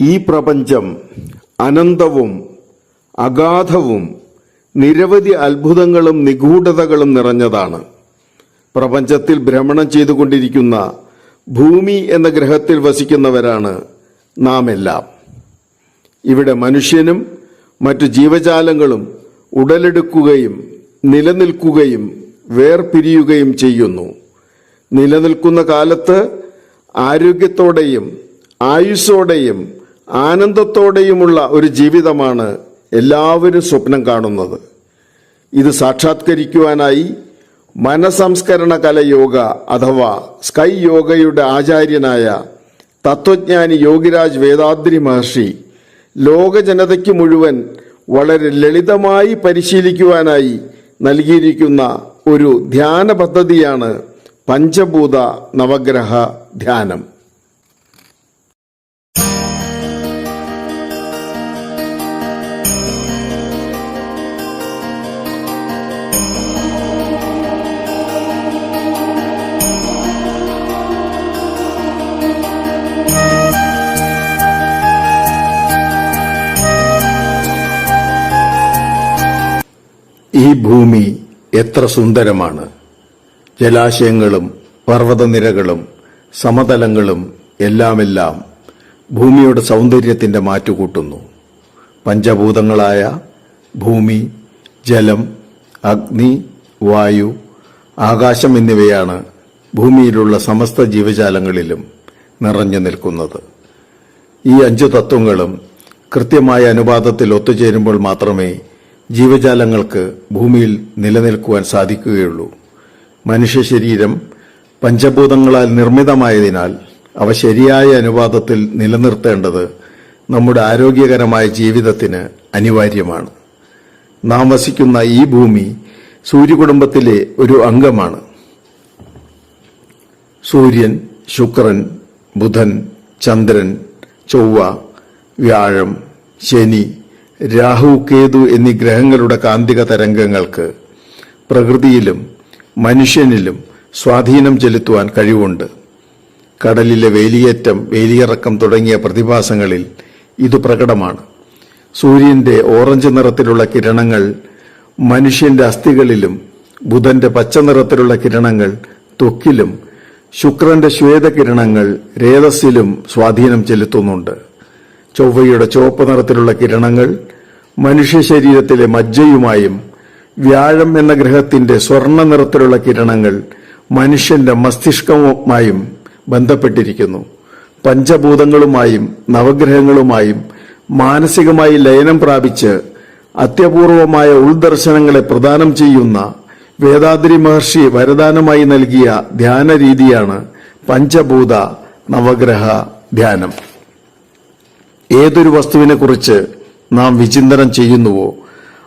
ഈ പ്രപഞ്ചം അനന്തവും അഗാധവും നിരവധി അത്ഭുതങ്ങളും നിഗൂഢതകളും നിറഞ്ഞതാണ്. പ്രപഞ്ചത്തിൽ ഭ്രമണം ചെയ്തുകൊണ്ടിരിക്കുന്ന ഭൂമി എന്ന ഗ്രഹത്തിൽ വസിക്കുന്നവരാണ് നാം എല്ലാം ഇവിടെ മനുഷ്യനും മറ്റു ജീവജാലങ്ങളും ഉടലെടുക്കുകയും നിലനിൽക്കുകയും വേർപിരിയുകയും ചെയ്യുന്നു. നിലനിൽക്കുന്ന കാലത്ത് ആരോഗ്യത്തോടെയും ആയുസ്സോടെയും ആനന്ദത്തോടെയുമുള്ള ഒരു ജീവിതമാണ് എല്ലാവരും സ്വപ്നം കാണുന്നത്. ഇത് സാക്ഷാത്കരിക്കുവാനായി മനസംസ്കരണ കലയോഗ അഥവാ സ്കൈ യോഗയുടെ ആചാര്യനായ തത്വജ്ഞാനി യോഗിരാജ് വേദാദ്രി മഹർഷി ലോക ജനതയ്ക്ക് മുഴുവൻ വളരെ ലളിതമായി പരിശീലിക്കുവാനായി നൽകിയിരിക്കുന്ന ഒരു ധ്യാന പദ്ധതിയാണ് പഞ്ചഭൂത നവഗ്രഹ ധ്യാനം. ഈ ഭൂമി എത്ര സുന്ദരമാണ്. ജലാശയങ്ങളും പർവതനിരകളും സമതലങ്ങളും എല്ലാമെല്ലാം ഭൂമിയുടെ സൗന്ദര്യത്തിന്റെ മാറ്റുകൂട്ടുന്നു. പഞ്ചഭൂതങ്ങളായ ഭൂമി ജലം അഗ്നി വായു ആകാശം എന്നിവയാണ് ഭൂമിയിലുള്ള സമസ്ത ജീവജാലങ്ങളിലും നിറഞ്ഞു നിൽക്കുന്നത്. ഈ അഞ്ചു തത്വങ്ങളും കൃത്യമായ അനുപാതത്തിൽ ഒത്തുചേരുമ്പോൾ മാത്രമേ ജീവജാലങ്ങൾക്ക് ഭൂമിയിൽ നിലനിൽക്കുവാൻ സാധിക്കുകയുള്ളൂ. മനുഷ്യ ശരീരം പഞ്ചഭൂതങ്ങളാൽ നിർമ്മിതമായതിനാൽ അവ ശരിയായ അനുപാതത്തിൽ നിലനിർത്തേണ്ടത് നമ്മുടെ ആരോഗ്യകരമായ ജീവിതത്തിന് അനിവാര്യമാണ്. നാം വസിക്കുന്ന ഈ ഭൂമി സൂര്യകുടുംബത്തിലെ ഒരു അംഗമാണ്. സൂര്യൻ ശുക്രൻ ബുധൻ ചന്ദ്രൻ ചൊവ്വ വ്യാഴം ശനി രാഹു കേതു എന്നീ ഗ്രഹങ്ങളുടെ കാന്തിക തരംഗങ്ങൾക്ക് പ്രകൃതിയിലും മനുഷ്യനിലും സ്വാധീനം ചെലുത്തുവാൻ കഴിവുണ്ട്. കടലിലെ വേലിയേറ്റം വേലിയിറക്കം തുടങ്ങിയ പ്രതിഭാസങ്ങളിൽ ഇത് പ്രകടമാണ്. സൂര്യന്റെ ഓറഞ്ച് നിറത്തിലുള്ള കിരണങ്ങൾ മനുഷ്യന്റെ അസ്ഥികളിലും ബുധന്റെ പച്ച നിറത്തിലുള്ള കിരണങ്ങൾ ത്വക്കിലും ശുക്രന്റെ ശ്വേതകിരണങ്ങൾ രേതസ്സിലും സ്വാധീനം ചെലുത്തുന്നുണ്ട്. ചൊവ്വയുടെ ചുവപ്പ് നിറത്തിലുള്ള കിരണങ്ങൾ മനുഷ്യ ശരീരത്തിലെ മജ്ജയുമായും വ്യാഴം എന്ന ഗ്രഹത്തിന്റെ സ്വർണ നിറത്തിലുള്ള കിരണങ്ങൾ മനുഷ്യന്റെ മസ്തിഷ്കവുമായും ബന്ധപ്പെട്ടിരിക്കുന്നു. പഞ്ചഭൂതങ്ങളുമായും നവഗ്രഹങ്ങളുമായും മാനസികമായി ലയനം പ്രാപിച്ച് അത്യപൂർവമായ ഉൾദർശനങ്ങളെ പ്രദാനം ചെയ്യുന്ന വേദാദ്രി മഹർഷി വരദാനമായി നൽകിയ ധ്യാന രീതിയാണ് പഞ്ചഭൂത നവഗ്രഹ ധ്യാനം. ഏതൊരു വസ്തുവിനെക്കുറിച്ച് നാം വിചിന്തനം ചെയ്യുന്നുവോ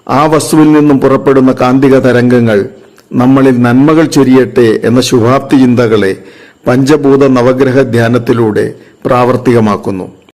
ആ വസ്തുവിൽ നിന്നും പുറപ്പെടുന്ന കാന്തിക തരംഗങ്ങൾ നമ്മളിൽ നന്മകൾ ചൊരിയട്ടെ എന്ന ശുഭാപ്തി ചിന്തകളെ പഞ്ചഭൂത നവഗ്രഹ ധ്യാനത്തിലൂടെ പ്രാവർത്തികമാക്കുന്നു.